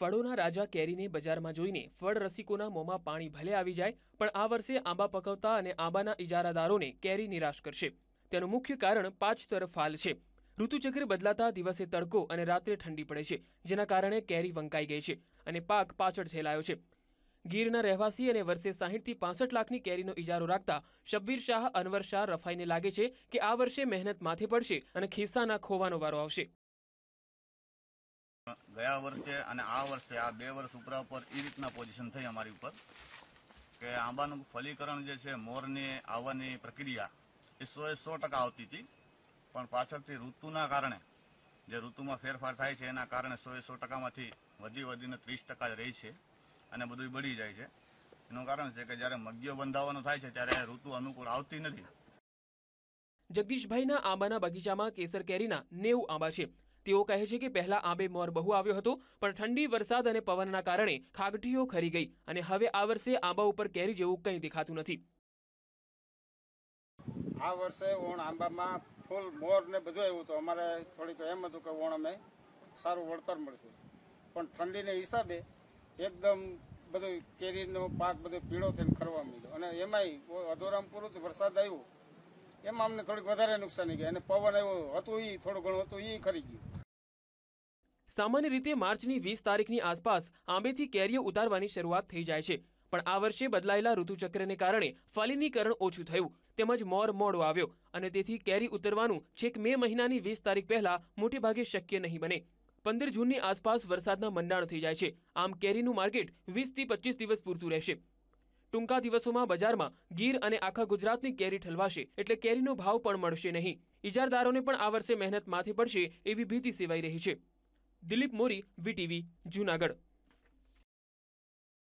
ફળોના રાજા કેરીને બજારમાં જોઈને ફળ રસિકોના મોંમાં પાણી ભલે આવી જાય, પણ આ વર્ષે આંબા પકવતા અને આંબાના ઇજારાદારોને કેરી નિરાશ કરશે. તેનું મુખ્ય કારણ પાંચ તરફ હાલ છે. ઋતુચક્ર બદલાતા દિવસે તડકો અને રાત્રે ઠંડી પડે છે, જેના કારણે કેરી વંકાઈ ગઈ છે અને પાક પાછળ ઠેલાયો છે. ગીરના રહેવાસી અને વર્ષે સાહીઠથી પાસઠ લાખની કેરીનો ઇજારો રાખતા શબ્બીર શાહ, અનવર શાહ રફાઈને લાગે છે કે આ વર્ષે મહેનત માથે પડશે અને ખિસ્સાના ખોવાનો વારો આવશે. ગયા વર્ષે અને આ વર્ષે, આ બે વર્ષ ઉપરા ઉપર એ રીતના પોઝિશન થઈ અમારી ઉપર કે આંબાનું ફલીકરણ જે છે, મોરની આવવાની પ્રક્રિયા એ સો એ સો ટકા આવતી હતી. પણ પાછળથી ઋતુના કારણે, જે ઋતુમાં ફેરફાર થાય છે, એના કારણે સો એ સો ટકામાંથી વધી વધીને ત્રીસ ટકા જ રહી છે અને બધું બળી જાય છે. એનું કારણ છે કે જ્યારે મગ્યો બંધાવવાનો થાય છે, ત્યારે ઋતુ અનુકૂળ આવતી નથી. જગદીશભાઈના આંબાના બગીચામાં કેસર કેરીના નેવું આંબા છે. તેઓ કહે છે કે પહેલા આંબે મોર બહુ આવ્યો હતો, પણ ઠંડી, વરસાદ અને પવનના કારણે ખાગઠીઓ ખરી ગઈ અને હવે આ વર્ષે આંબા ઉપર કેરી જેવું કંઈ દેખાતું નથી. આ વર્ષે ઓણ આંબામાં ફૂલ મોર ને બધું આવ્યું હતું. અમારે થોડીક એમ હતું કે ઓણ અમે સારું વળતર મળશે. પણ ઠંડીને હિસાબે એકદમ બધું કેરીનો પાક બધો પીળો થઈને ખરવા માંડ્યો. અને એમાંય અધોરામ પૂરું વરસાદ આવ્યો. એમાં અમને થોડીક વધારે નુકસાની ગઈ. અને પવન આવ્યો હતું એ થોડું ઘણું હતું એ ખરી ગયું. સામાન્ય રીતે માર્ચની વીસ તારીખની આસપાસ આંબેથી કેરીઓ ઉતારવાની શરૂઆત થઈ જાય છે. પણ આ વર્ષે બદલાયેલા ઋતુચક્રને કારણે ફલિનીકરણ ઓછું થયું. તેમજ મોર મોડો આવ્યો. અને તેથી કેરી ઉતરવાનું છેક મે મહિનાની વીસ તારીખ પહેલા મોટે ભાગે શક્ય નહીં બને. પંદર જૂનની આસપાસ વરસાદના મંડાણ થઈ જાય છે. આમ કેરીનું માર્કેટ વીસથી પચીસ દિવસ પૂરતું રહેશે. ટૂંકા દિવસોમાં બજારમાં ગીર અને આખા ગુજરાતની કેરી ઠલવાશે, એટલે કેરીનો ભાવ પણ મળશે નહીં. ઇજારદારોને પણ આ વર્ષે મહેનત માથે પડશે એવી ભીતિ સેવાઈ રહી છે. દિલીપ મોરી, વીટીવી, જૂનાગઢ.